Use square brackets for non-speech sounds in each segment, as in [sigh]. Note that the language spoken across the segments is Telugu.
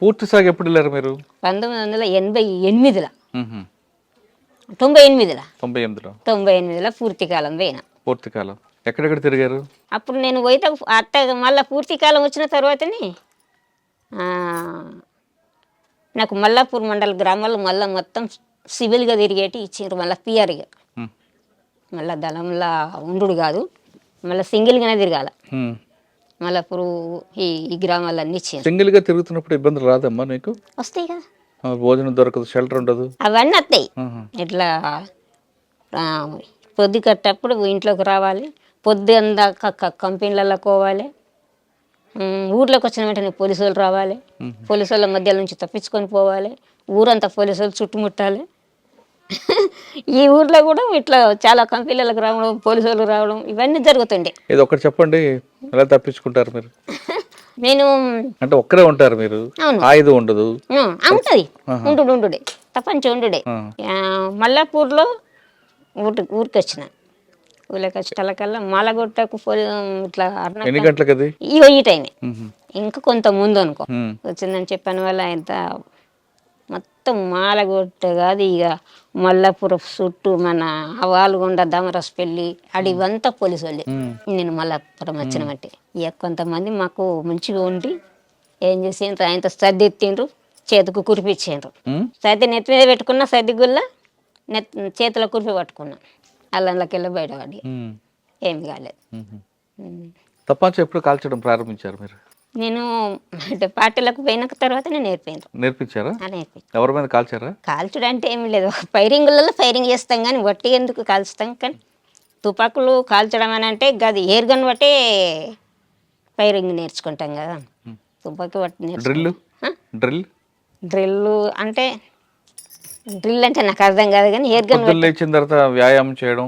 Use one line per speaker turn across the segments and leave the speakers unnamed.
పూర్తి సాగు ఎప్పుడు వెళ్ళారు మీరు?
పంతొమ్మిది వందల ఎనభై ఎనిమిదిలో. తొంభై ఎనిమిదిలో.
తొంభై ఎనిమిదిలో?
తొంభై ఎనిమిదిలో పూర్తి కాలం పోయినా.
పూర్తి కాలం. ఎక్కడెక్కడ తిరిగారు?
అప్పుడు నేను పోయితే అట్ట మళ్ళీ పూర్తి కాలం వచ్చిన తర్వాతనే నాకు మల్లాపూర్ మండల గ్రామాల్లో మళ్ళీ మొత్తం సివిల్గా తిరిగేటి ఇచ్చిండ్రు మళ్ళీ పిఆర్గా. మళ్ళీ దళంలా ఉండు కాదు మళ్ళీ సింగిల్గానే తిరగాల. మళ్ళప్పుడు ఈ ఈ గ్రామాలన్నీ ఇచ్చిండ్రు
సింగిల్గా తిరుగుతున్నప్పుడు ఇబ్బందులు రాదమ్మా నీకు?
వస్తాయి కదా.
ఆ, భోజనం దొరకదు షెల్టర్ ఉండదు.
అవన్నీ వస్తాయి.
ఆహా.
ఇట్లా ఆ, పొద్దు కట్టప్పుడు ఇంట్లోకి రావాలి. పొద్దు అందాక క- కంపెనీలలో పోవాలి. ఉమ్, ఊర్లోకి వచ్చిన వెంటనే పోలీసు వాళ్ళు రావాలి. పోలీసు వాళ్ళ మధ్య నుంచి తప్పించుకొని పోవాలి. ఊరంతా పోలీసు వాళ్ళు చుట్టుముట్టాలి. ఈ ఊర్లో కూడా ఇట్లా చాలా కంపెనీలకు రావడం పోలీసు వాళ్ళు రావడం ఇవన్నీ జరుగుతుండే.
ఏదో ఒకటి చెప్పండి. ఎలా తప్పించుకుంటారు మీరు? [laughs]
నేను
అంటే ఒక్కరే ఉంటారు మీరు. ఆయుధం ఉండదు.
ఉంటుంది. ఉండు ఉండుడే తప్పంచి ఉండుడే. మల్లాపూర్లో ఊరికి ఊరికి వచ్చిన. ఊళ్ళకి వచ్చి తలకల్లా మాలగొట్టకు ఇట్లా
ఎన్ని గంటలకు
ఈ టైమే. ఇంకా కొంత ముందు అనుకో. వచ్చిందని చెప్పాను వల్ల ఎంత మొత్తం మాలగొట్ట కాదు ఇక. మల్లాపురం చుట్టూ మన వాలుగొండ దమరస్ పెళ్ళి అడివంతా పోలీసు వాళ్ళే నేను మల్లాపురం వచ్చినమంటే ఇక కొంతమంది మాకు మంచిగా ఉండి ఏం చేసిండ్రు? ఆయనతో సర్ది ఎత్తిండ్రు చేతికి కురిపించిండ్రు
మ్మ్.
సర్ది నెత్తి మీద పెట్టుకున్న సర్ది గుల్ల నెత్ చేతిలో కురిపి పట్టుకున్నా. అల్లంలోకి వెళ్ళి బయటపడి. ఏమి కాలేదు.
తప్పాచి ఎప్పుడు కాల్చడం ప్రారంభించారు మీరు?
నేను అంటే పార్టీలకు పోయిన తర్వాత నేను నేర్పాను.
నేర్పించారా?
నేర్పి
ఎవరి మీద కాల్చారా?
కాల్చుడు అంటే ఏమి లేదు. ఫైరింగ్లలో ఫైరింగ్ చేస్తాం కానీ వట్టి ఎందుకు కాల్చుతాం? కానీ తుపాకులు కాల్చడం అని అంటే గది ఎయిర్ గన్ బట్టే ఫైరింగ్ నేర్చుకుంటాం కదా. తుపాకీ బట్టి
డ్రిల్? డ్రిల్?
డ్రిల్ అంటే డ్రిల్ అంటే నాకు అర్థం కాదు కానీ ఎయిర్ గన్
లేచిన తర్వాత వ్యాయామం చేయడం.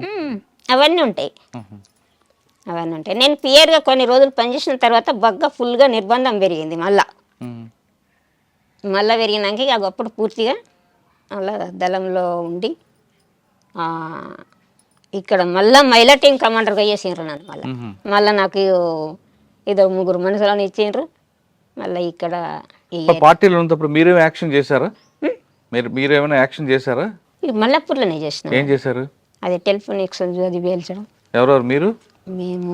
అవన్నీ ఉంటాయి. అవన్నీ ఉంటాయి. నేను పియర్గా కొన్ని రోజులు పనిచేసిన తర్వాత బగ్గ ఫుల్గా నిర్బంధం పెరిగింది మళ్ళా. మళ్ళీ పెరిగినాక ఇక అప్పుడు పూర్తిగా అలా దళంలో ఉండి ఇక్కడ మళ్ళీ మహిళా టీం కమాండర్గా చేసిండ్రు నన్ను మళ్ళీ. మళ్ళీ నాకు ఇద్దరు ముగ్గురు మనుషులను ఇచ్చిండ్రు. మళ్ళీ ఇక్కడ
పార్టీలో ఉన్నప్పుడు మీరేం యాక్షన్ చేశారా? మీరు మీరేమైనా యాక్షన్ చేశారా?
మల్లపూర్లోనే చేసినాం.
ఏం చేశారు?
అది టెలిఫోన్ ఎక్స్చేంజ్ అది పేల్చడం.
ఎవరెవరు? మీరు?
మేము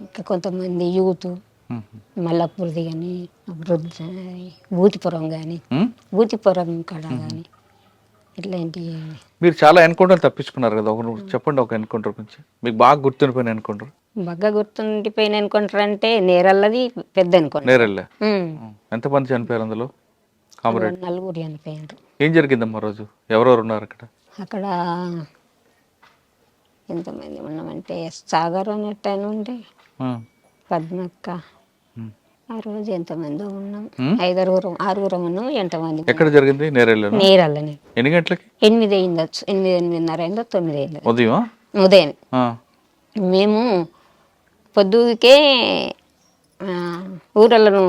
ఇంకా కొంతమంది యూత్. మల్లపూర్ది కానీ వృద్ధ భూతిపురం కానీ
మ్మ్?
భూతిపురం కాడ కానీ ఇట్లాంటి
మీరు చాలా ఎన్కౌంటర్ తప్పించుకున్నారు కదా ఒక చెప్పండి ఒక ఎన్కౌంటర్ గురించి. మీకు బాగా గుర్తుండిపోయిన ఎన్కౌంటర్?
బాగా గుర్తుండిపోయిన అనుకుంటారు అంటే నేరల్లది పెద్ద అనుకుంటారు
నేరెళ్ళా? ఎంతమంది చనిపోయారు అందులో? కామరేడ్?
నలుగురు చనిపోయారు.
ఏం జరిగిందమ్మా రోజు? ఎవరెవరు ఉన్నారు అక్కడ?
అక్కడ ఎంతమంది ఉన్నామంటే సాగర్ అన్నట్టు ఆయన ఉండే. పద్మక్క. ఆ రోజు ఎంతమంది ఉన్నాం. ఐదారుగురం ఆరుగురం ఉన్నాం ఎంతమంది
ఎక్కడ జరిగింది?
నేరల్లని
ఎన్ని గంటలకి?
ఎనిమిది అయిందచ్చు ఎనిమిది ఎనిమిదిన్నర అయిందో? తొమ్మిది అయిందో?
ఉదయం.
ఉదయం. మేము పొద్దుకే ఊరలను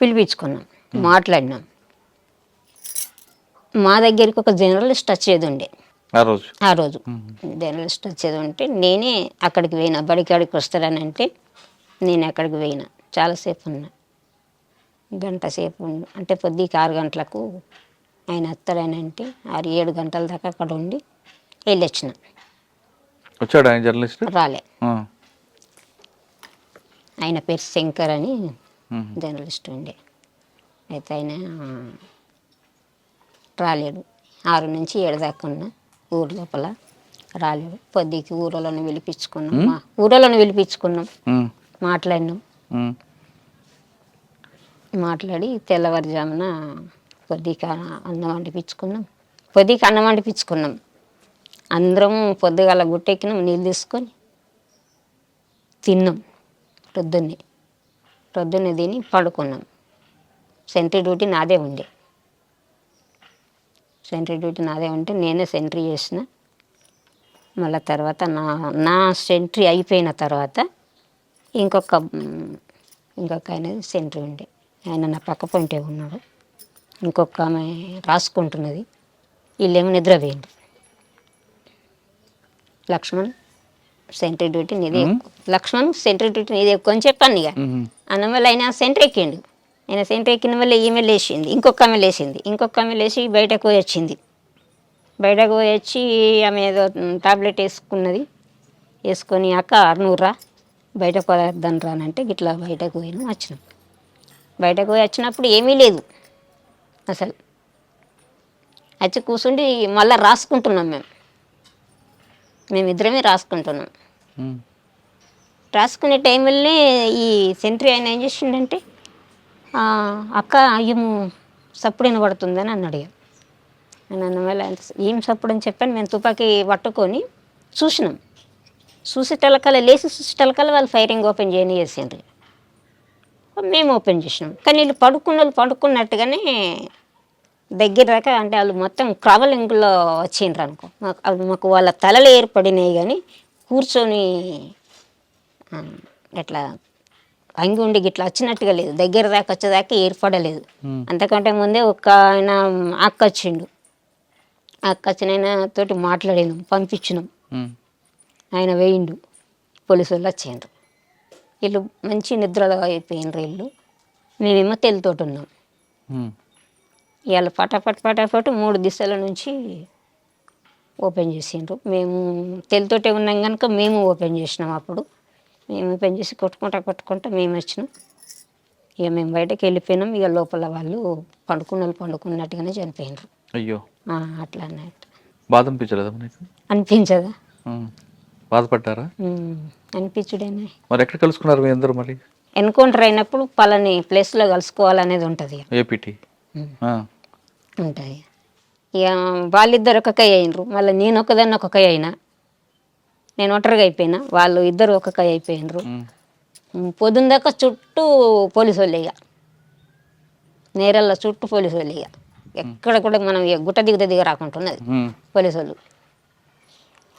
పిలిపించుకున్నాం మాట్లాడినాం. మా దగ్గరికి ఒక జర్నలిస్ట్ వచ్చేది ఉండే.
ఆ రోజు.
ఆ రోజు. జర్నలిస్ట్ వచ్చేది ఉంటే నేనే అక్కడికి పోయినా. బడికి అడికి వస్తాడని అంటే నేను అక్కడికి పోయినా. చాలాసేపు ఉన్నా. గంట సేపు అంటే పొద్దుకి ఆరు గంటలకు ఆయన వస్తాడని అంటే ఆరు ఏడు గంటల దాకా అక్కడ ఉండి వెళ్ళొచ్చిన.
వచ్చాడు ఆయన జర్నలిస్ట్?
రాలే. ఆయన పేరు శంకర్ అని. జర్నలిస్ట్ ఉండే. అయితే ఆయన రాలేడు. ఆరు నుంచి ఏడు దాకా ఉన్నా. ఊరు లోపల రాలేడు పొద్దుకి ఊరలోనే పిలిపించుకున్నాం. మా ఊరలోనే పిలిపించుకున్నాం. మాట్లాడినాం. మాట్లాడి తెల్లవారుజామున పొద్దుకి అన్నం వండిపించుకున్నాం. పొద్దుకి అన్నం వండిపించుకున్నాం. అందరం పొద్దుగాల గుట్టెక్కినాం నీళ్ళు తీసుకొని తిన్నాం. పొద్దున్నే పొద్దున్నే తిని పడుకున్నాం. సెంట్రీ డ్యూటీ నాదే ఉండే. సెంట్రీ డ్యూటీ నాదే ఉంటే నేనే సెంట్రీ చేసిన. మళ్ళీ తర్వాత నా నా సెంట్రీ అయిపోయిన తర్వాత ఇంకొక ఇంకొక ఆయన సెంట్రీ ఉండే. ఆయన నా పక్క పొంటే ఉన్నాడు. ఇంకొక ఆమె రాసుకుంటున్నది. వీళ్ళేమో నిద్రపోయిండు లక్ష్మణ్ సెంట్రీ డ్యూటీ నీదే. లక్ష్మణ్ సెంట్రీ డ్యూటీ నీదే ఎక్కువ అని చెప్పాను ఇక. అన్నమల్ల అయినా సెంటర్ ఎక్కిండు. ఆయన సెంటర్ ఎక్కిన వల్ల ఈమె లేచింది ఇంకొక ఆమె లేచింది ఇంకొక ఆమె లేచి బయటకు పోయి వచ్చింది. బయటకు పోయి వచ్చి ఆమె ఏదో టాబ్లెట్ వేసుకున్నది వేసుకొని అక్క అర్నూరా బయటకు పోదాం రానంటే ఇట్లా బయటకు పోయినాం వచ్చినాం. బయటకు పోయి వచ్చినప్పుడు ఏమీ లేదు అసలు. వచ్చి కూర్చుండి మళ్ళీ రాసుకుంటున్నాం మేము. మేమిద్దరమే రాసుకుంటున్నాం. రాసుకునే టైంలోనే ఈ సెంట్రీ ఆయన ఏం చేసిండంటే "ఆ, అక్క ఏమో సప్పుడు వినబడుతుందని అన్నాడు ఇక నేను అన్న ఏం సప్పుడు అని చెప్పాను. మేము తుపాకీ పట్టుకొని చూసినాం. చూసి టలకాల లేచి చూసి టలకాల వాళ్ళు ఫైరింగ్ ఓపెన్ చేయని చేసిండ్రు. మేము ఓపెన్ చేసినాం. కానీ వీళ్ళు పడుకున్న వాళ్ళు పడుకున్నట్టుగానే దగ్గర దాకా అంటే వాళ్ళు మొత్తం క్రవలింగ్లో వచ్చిండ్రు అనుకో. మాకు అవి మాకు వాళ్ళ తలలు ఏర్పడినాయి కానీ కూర్చొని ఎట్లా అంగి ఉండి గిట్లా వచ్చినట్టుగా లేదు. దగ్గర దాకా వచ్చేదాకా ఏర్పడలేదు. అంతకంటే ముందే ఒక ఆయన అక్క వచ్చిండు. అక్క వచ్చిన ఆయన తోటి మాట్లాడినాం పంపించినాం. ఆయన వేయిండు పోలీసు వాళ్ళు వచ్చిండ్రు. వీళ్ళు మంచి నిద్రలో అయిపోయినరు వీళ్ళు. మేమేమో తెలితోటి ఉన్నాం. ఇవాళ పటాపట్ పటాపట్ మూడు దిశల నుంచి ఓపెన్ చేసిండ్రు. మేము తెలితోటే ఉన్నాం కనుక మేము ఓపెన్ చేసినాం అప్పుడు. మేము ఓపెన్ చేసి కొట్టుకుంటా కొట్టుకుంటా మేము వచ్చినాం. ఇక మేము బయటకు వెళ్ళిపోయినాం. ఇక లోపల వాళ్ళు పండుకున్న వాళ్ళు పండుకున్నట్టుగానే చనిపోయినారు.
అయ్యో.
అట్లా అన్నట్టు.
బాధ అనిపించలేదా నీకు
అనిపించదా.
బాధపడ్డారా?
అనిపించుడేనే.
మరి ఎక్కడ కలుసుకున్నారు మీ అందరూ మరి?
ఎన్కౌంటర్ అయినప్పుడు పలాని ప్లేస్లో కలుసుకోవాలనేది ఉంటుంది
ఏపీటీ. ఆ.
ఉంటుంది ఇక వాళ్ళిద్దరు ఒక కై అయినరు. మళ్ళీ నేను ఒకదాన్ని ఒక కై అయినా. నేను ఒంటరిగా అయిపోయినా. వాళ్ళు ఇద్దరు ఒక కై అయిపోయినరు. పొద్దున్న దాకా చుట్టూ పోలీసు వాళ్ళు ఇక నేరల్లో చుట్టూ పోలీసు వాళ్ళు ఇక ఎక్కడ కూడా మనం గుట్ట దిగుత దిగ రాకుంటున్నది. పోలీసు వాళ్ళు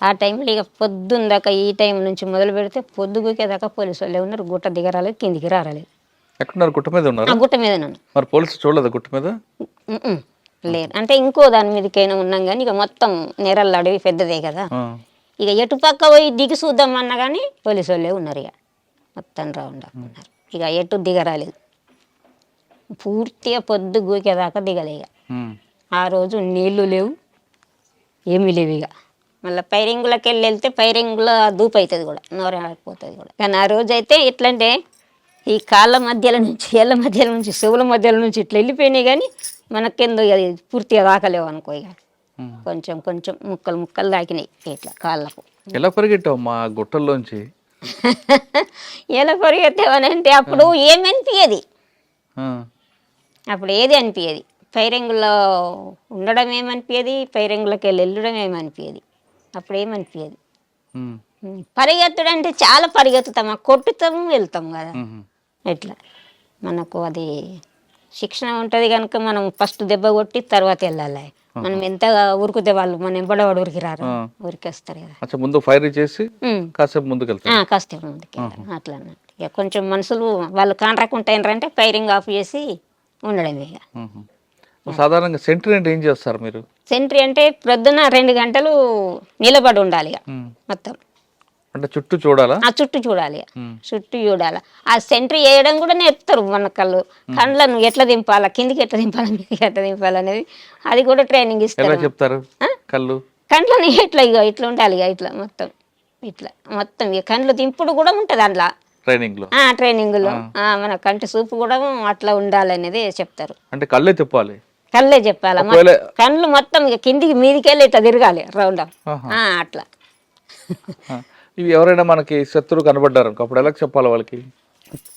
ఆ టైంలో ఇక పొద్దున్న దాకా ఈ టైం నుంచి మొదలు పెడితే పొద్దుగుకే దాకా పోలీసు వాళ్ళే ఉన్నారు. గుట్ట దిగరాలేదు కిందికి రారాలేదు.
ఎక్కడున్నారు? గుట్ట మీద ఉన్నారా?
గుట్ట మీద నన్ను
మరి పోలీసు చూడలేదా గుట్ట మీద?
ఉమ్మ్. లేరు అంటే ఇంకో దాని మీదకైనా ఉన్నాం కానీ ఇక మొత్తం నేరల్ల అడవి పెద్దదే కదా. ఇక ఎటు పక్క పోయి దిగి చూద్దాం అన్నా కానీ పోలీసు వాళ్ళే ఉన్నారు ఇక. మొత్తం రౌండ్ అప్ ఉన్నారు. ఇక ఎటు దిగరాలేదు. పూర్తిగా పొద్దు గూకేదాకా దిగలే ఇక. ఆ రోజు నీళ్ళు లేవు ఏమీ లేవు ఇక. మళ్ళీ పైరింగులకి వెళ్ళి వెళ్తే పైరింగులో దూపు అవుతుంది కూడా నోరాడిపోతుంది కూడా. కానీ ఆ రోజు అయితే ఎట్లంటే ఈ కాళ్ళ మధ్యల నుంచి ఏళ్ళ మధ్యల నుంచి చెవుల మధ్యల నుంచి ఇట్లా వెళ్ళిపోయినాయి కానీ మనకెందు పూర్తిగా దాకలేవు అనుకో ఇక. కొంచెం కొంచెం ముక్కలు ముక్కలు దాకినాయి ఇట్లా కాళ్ళకు.
ఎలా పరిగెట్టావు మా గుట్టల్లోంచి? [laughs]
ఎలా పరిగెత్తేవని అంటే అప్పుడు ఏమనిపించేది
ఆ.
అప్పుడు ఏది అనిపించేది పైరంగులో ఉండడం ఏమనిపించేది పైరంగులోకి వెళ్ళి వెళ్ళడం ఏమనిపించేది అప్పుడు ఏమనిపించేది పరిగెత్తుడు అంటే చాలా పరిగెత్తుతాం కొట్టుతాము వెళ్తాం కదా. ఎట్లా? మనకు అది శిక్షణ ఉంటుంది కనుక మనం ఫస్ట్ దెబ్బ కొట్టి తర్వాత వెళ్ళాలి. మనం ఎంతగా ఉరుకుతే వాళ్ళు మన ఎంబడవాడు ఉరికి రారు
ఆ.
ఉరికేస్తారు కదా
అచ్చా ముందు ఫైర్ చేసి. కాసేపు ముందుకు వెళ్తాను
ఆ, కాస్త ముందుకి. అట్లా ఇక కొంచెం మనుషులు వాళ్ళు కాంట్రాక్ట్ ఫైరింగ్ ఆఫ్ చేసి ఉండడమే ఇక.
సాధారణంగా సెంట్రీ అంటే ఏం చేస్తారు మీరు
సెంట్రీ అంటే ప్రొద్దున రెండు గంటలు నిలబడి ఉండాలి ఇక. మొత్తం
అంటే చుట్టూ చూడాలా?
ఆ చుట్టూ చూడాలి. చుట్టూ చూడాలి. ఆ సెంట్రీ వేయడం కూడా నేర్పుతారు మన కళ్ళు. కళ్ళను ఎట్లా దింపాలా కిందికి ఎట్లా దింపాలా మీదకి ఎట్లా దింపాలా అనేది అది కూడా ట్రైనింగ్ ఇస్తారు.
చెప్తారు? కళ్ళు?
కండ్లని ఎట్లా ఇక ఇట్లా ఉండాలి ఇక ఇట్లా మొత్తం. ఇట్లా మొత్తం ఇక కండ్లు దింపుడు కూడా ఉంటుంది అందులో.
ట్రైనింగ్లో?
ఆ ట్రైనింగ్లో ఆ, మన కంటి చూపు కూడా అట్లా ఉండాలనేది చెప్తారు.
అంటే కళ్ళే తిప్పాలి?
కళ్ళే చెప్పాలా? కళ్ళు మొత్తం ఇక కిందికి మీదికి వెళ్ళి ఇట్లా తిరగాలి రౌండ్. అట్లా.
ఇవి ఎవరైనా మనకి శత్రువు కనబడ్డారు అప్పుడు ఎలా చెప్పాలి వాళ్ళకి?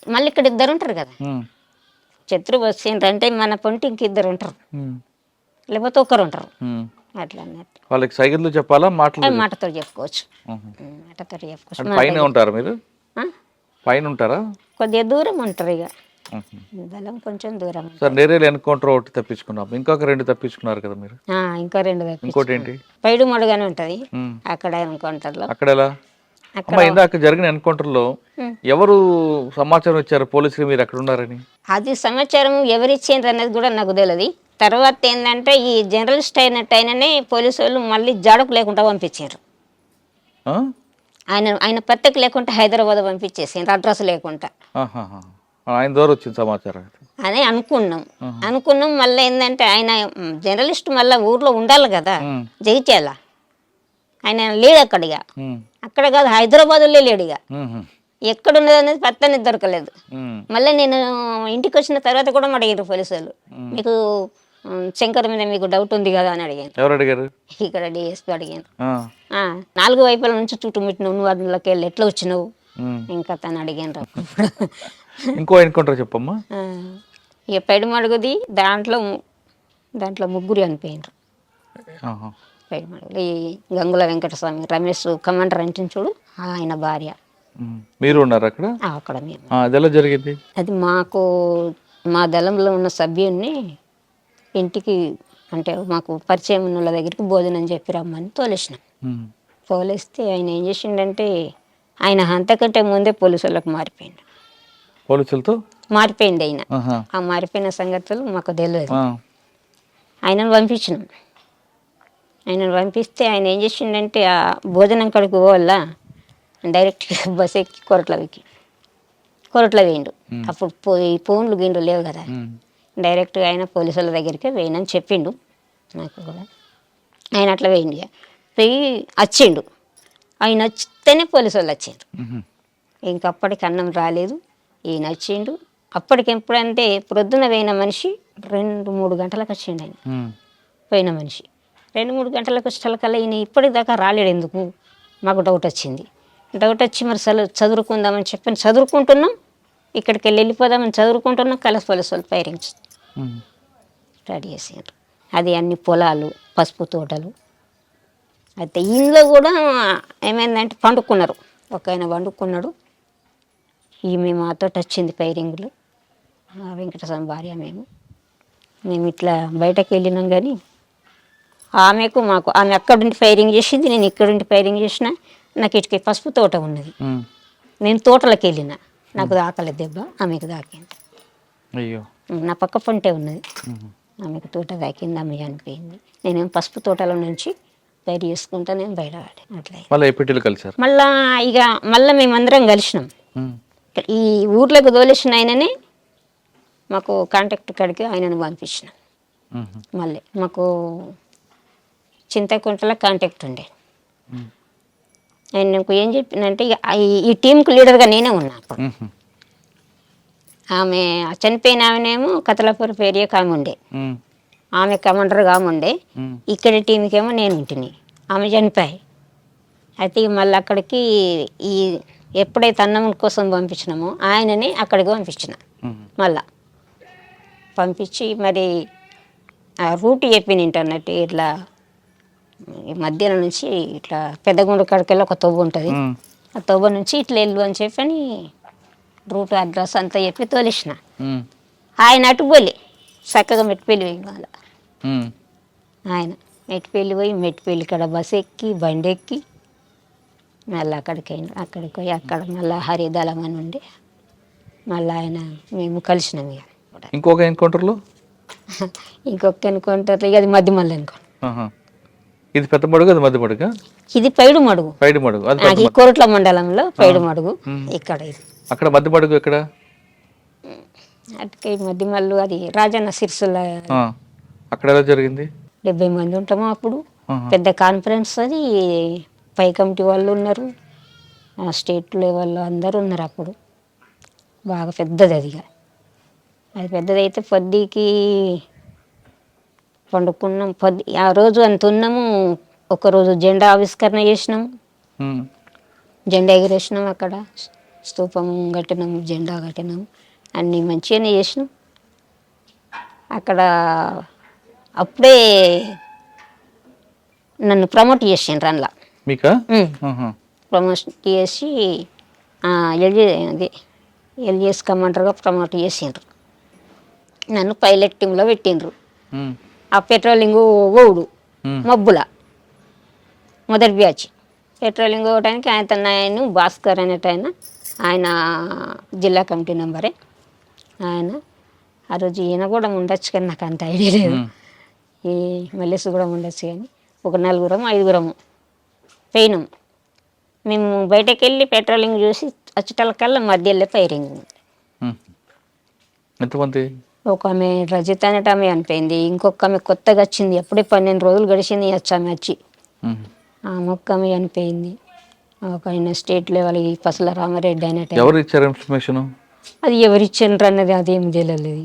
మళ్ళీ ఇక్కడ ఇద్దరు ఉంటారు కదా. శత్రువు వచ్చిండ్రు అంటే మన పొంటి ఇంక ఇద్దరు ఉంటారు. లేకపోతే ఒకరు ఉంటారు. అట్లా అన్నట్టు.
వాళ్ళకి సైకిళ్ళు చెప్పాలా మాటలు
మాటతో చెప్పుకోవచ్చు. మాటతో చెప్పుకోవచ్చు.
పైన ఉంటారు మీరు? పైన ఉంటారా?
కొద్దిగా దూరం ఉంటారు ఇక. బలం కొంచెం దూరం
సార్ నేరేలు ఎన్కౌంటర్ ఒకటి తప్పించుకున్నాం. ఇంకొక రెండు తప్పించుకున్నారు కదా మీరు?
ఇంకో రెండు.
ఇంకోటి ఏంటి?
పైడు మడుగానే ఉంటుంది. అక్కడ అనుకుంటారు
అక్కడ ఎలా? అమ్మ ఇందాక జరిగిన
ఎన్కౌంటర్లో.
ఎవరు సమాచారం ఇచ్చారు? పోలీసులు మీరు అక్కడ ఉన్నారని?
అది సమాచారం ఎవరిచ్చిండ్రు అనేది కూడా నాకు తెలియదు తర్వాత ఏంటంటే ఈ జర్నలిస్ట్ అయినట్టు ఆయననే పోలీసు వాళ్ళు మళ్ళీ జాడకు లేకుండా పంపించారు? ఆయన ఆయన పత్రిక లేకుండా హైదరాబాద్ పంపించేసిండ్రు అడ్రస్ లేకుండా.
ఆయన ద్వారా వచ్చింది సమాచారం
అని అనుకున్నాం. అనుకున్నాం మళ్ళీ ఏంటంటే ఆయన జర్నలిస్ట్ మళ్ళీ ఊర్లో ఉండాలి కదా జగిత్యాల. ఆయన లేడు అక్కడిగా. అక్కడ కాదు హైదరాబాద్లో లేడు ఇక. ఎక్కడున్నది అనేది పత్తని దొరకలేదు. మళ్ళీ నేను ఇంటికి వచ్చిన తర్వాత కూడా అడిగారు పోలీసు వాళ్ళు మీకు శంకర్ మీద మీకు డౌట్ ఉంది కదా అని అడిగాను
ఎవరు అడిగారు?
ఇక్కడ డిఎస్పీ అడిగాను నాలుగు వైపుల నుంచి చుట్టుముట్టినావు నువ్వు అందులోకి వెళ్ళి ఎట్లా వచ్చినావు. ఇంకా తను అడిగాను
ఇంకో ఎన్కౌంటర్ చెప్పమ్మా.
ఇక పెడి మడుగుది దాంట్లో ము- దాంట్లో ముగ్గురు చనిపోయినారు. ఈ గంగుల వెంకటస్వామి రమేష్ కమాండర్ అంటే చూడు ఆయన భార్య.
మీరు ఉన్నారు అక్కడ?
అక్కడ మేము.
జరిగింది?
అది మాకు మా దళంలో ఉన్న సభ్యుడిని ఇంటికి అంటే మాకు పరిచయం ఉన్న వాళ్ళ దగ్గరికి భోజనం చెప్పి రమ్మని తోలేసినాం. తోలేస్తే ఆయన ఏం చేసిండంటే ఆయన అంతకంటే ముందే పోలీసు వాళ్ళకి మారిపోయిండు.
పోలీసులతో?
మారిపోయింది ఆయన. ఆ మారిపోయిన సంగతులు మాకు తెలియదు. ఆయనను పంపించినాం. ఆయనను పంపిస్తే ఆయన ఏం చేసిండంటే ఆ భోజనం కడుకు పోవాల? డైరెక్ట్గా బస్ ఎక్కి కొరట్ల ఎక్కి కొరట్ల వేయండు అప్పుడు పోయి ఫోన్లు గిండ్లు లేవు కదా. డైరెక్ట్గా ఆయన పోలీసుల దగ్గరికి వేయనని చెప్పిండు. నాకు కూడా. ఆయన అట్లా వేయండి. పోయి వచ్చిండు ఆయన వచ్చితేనే పోలీసు వాళ్ళు వచ్చిండ్రు ఇంక అప్పటికి అన్నం రాలేదు. ఈయన వచ్చిండు అప్పటికి ఎప్పుడంటే ప్రొద్దున పోయిన మనిషి రెండు మూడు గంటలకు వచ్చిండు ఆయన. పోయిన మనిషి. రెండు మూడు గంటలకు వచ్చేటకల్లా ఈయన ఇప్పటిదాకా రాలేడు ఎందుకు? మాకు డౌట్ వచ్చింది. డౌట్ వచ్చి మరి చదువు చదువుకుందామని చెప్పని చదువుకుంటున్నాం. ఇక్కడికి వెళ్ళి వెళ్ళిపోదామని చదువుకుంటున్నాం. కలస పోలీసు వాళ్ళు ఫైరింగ్
ఉమ్.
రెడీ చేసారు అది అన్ని పొలాలు పసుపు తోటలు. అయితే ఇంట్లో కూడా ఏమైందంటే పండుకున్నారు. ఒక ఆయన పండుకున్నాడు. ఈమె మాతో వచ్చింది పైరింగ్లు వెంకటస్వామి భార్య మేము. మేము ఇట్లా బయటకు వెళ్ళినాం కానీ ఆమెకు మాకు ఆమె అక్కడుండి ఫైరింగ్ చేసింది నేను ఇక్కడుండి ఫైరింగ్ చేసిన నాకు ఇటుకి పసుపు తోట ఉన్నది. నేను తోటలకు వెళ్ళిన. నాకు దాకలేదు దెబ్బ ఆమెకు దాకింది.
అయ్యో.
నా పక్క పంటే ఉన్నది. ఆమెకు తోట తాకింది ఆమె చనిపోయింది. నేనేం పసుపు తోటలో నుంచి బయట చేసుకుంటా నేను బయట పడ్డాను. అట్లా.
మళ్ళీ ఏపీటీలు కలిసారు
మళ్ళా ఇక మళ్ళీ మేమందరం కలిసినాం. ఈ ఊర్లోకి తోలేసిన ఆయననే మాకు కాంటాక్ట్ కాడికి ఆయనను పంపించిన. మళ్ళీ మాకు చింతకుంటలో కాంటాక్ట్ ఉండే. ఆయన నాకు ఏం చెప్పినంటే ఇక ఈ- టీంకు లీడర్గా నేనే ఉన్నా అప్పుడు. ఆమె చనిపోయిన ఆమెనేమో కతలపూర్ పేరియకు ఆమె ఉండే. ఆమె కమాండర్గా ఆమె ఉండే. ఇక్కడ టీంకేమో నేను ఉంటిని. ఆమె చనిపోయి. అయితే మళ్ళీ అక్కడికి ఈ ఎప్పుడైతే అన్నం కోసం పంపించినామో ఆయనని అక్కడికి పంపించిన. మళ్ళా. పంపించి మరి ఆ రూట్ చెప్పిన ఇంటర్నెట్ ఇట్లా ఈ మధ్యాహ్నం నుంచి ఇట్లా పెద్దగుండు కడకెళ్ళి ఒక తవ్వు ఉంటుంది. ఆ తవ్వ నుంచి ఇట్లా వెళ్ళు అని చెప్పని రూట్ అడ్రస్ అంతా చెప్పి తోలిసిన. ఆయన అటు పోలే. చక్కగా మెట్టుపల్లి పోయి ఆయన మెట్టిపల్లి పోయి మెట్టిపల్లి కాడ బస్ ఎక్కి బండి ఎక్కి మళ్ళీ అక్కడికి అక్కడికి పోయి అక్కడ మళ్ళీ హరిదళం అని ఉండి. మళ్ళీ ఆయన మేము కలిసినాం ఇక.
ఇంకొక ఎన్కౌంటర్లో? [laughs]
ఇంకొక అనుకుంటారు ఇక అది మధ్య మళ్ళీ
ఆహా. ఇది పెద్ద మడుగు అది మధ్య మడుగా?
ఇది పైడు మడుగు.
పైడి మడుగు అది
కోరట్ల మండలంలో పైడు మడుగు. ఇక్కడ ఇది.
అక్కడ మధ్య మడుగు ఎక్కడ?
అటుకే మధ్య మళ్ళు అది రాజన్న సిరిసుల
ఆ, అక్కడ ఎలా జరిగింది?
డెబ్బై మంది ఉంటాము అప్పుడు. పెద్ద కాన్ఫరెన్స్ అది. పై కమిటీ వాళ్ళు ఉన్నారు. ఆ స్టేట్ లెవెల్లో అందరూ ఉన్నారు అప్పుడు. బాగా పెద్దది అది. అది పెద్దదైతే పొద్దుకి పండుకున్నాం. పొద్దు ఆ రోజు అంత ఉన్నాము. ఒకరోజు జెండా ఆవిష్కరణ చేసినాము. జెండా ఎగిరేసినాం అక్కడ. స్తూపం కట్టినాం జెండా కట్టినాం అన్నీ మంచిగానే చేసినాం. అక్కడ అప్పుడే నన్ను ప్రమోట్ చేసిండ్రు అందులో.
మీకా.
ప్రమోట్ చేసి ఎల్జీ అది ఎల్జిఎస్ కమాండర్గా ప్రమోట్ చేసిండ్రు. నన్ను పైలట్ టీంలో పెట్టిండ్రు. ఆ పెట్రోలింగ్ ఓవుడు మబ్బుల. మొదటి బ్యాచ్. పెట్రోలింగ్ ఇవ్వడానికి ఆయన ఆయన భాస్కర్ అనేట ఆయన జిల్లా కమిటీ నెంబరే. ఆయన ఆ రోజు ఈయన కూడా ఉండొచ్చు కానీ నాకు అంత ఐడియా లేదు. ఈ మల్లెస్ కూడా ఉండొచ్చు కానీ ఒక నలుగురము ఐదుగురము. పోయినాం. మేము బయటకు వెళ్ళి పెట్రోలింగ్ చూసి వచ్చేటలకల్లా మధ్యలో ఫైరింగ్.
ఎంతమంది?
ఒక ఆమె రజిత అనేట ఆమె అనిపోయింది ఇంకొక ఆమె కొత్తగా వచ్చింది. అప్పుడే పన్నెండు రోజులు గడిచింది వచ్చి ఆమె వచ్చి. ఆ మొక్క ఆమె అనిపోయింది ఒక ఆయన స్టేట్ లెవెల్ ఈ పసల రామారెడ్డి అనేట
ఎవరు ఇచ్చారు ఇన్ఫర్మేషన్?
అది ఎవరిచ్చిండ్రు అన్నది అదేం తెలియలేదు.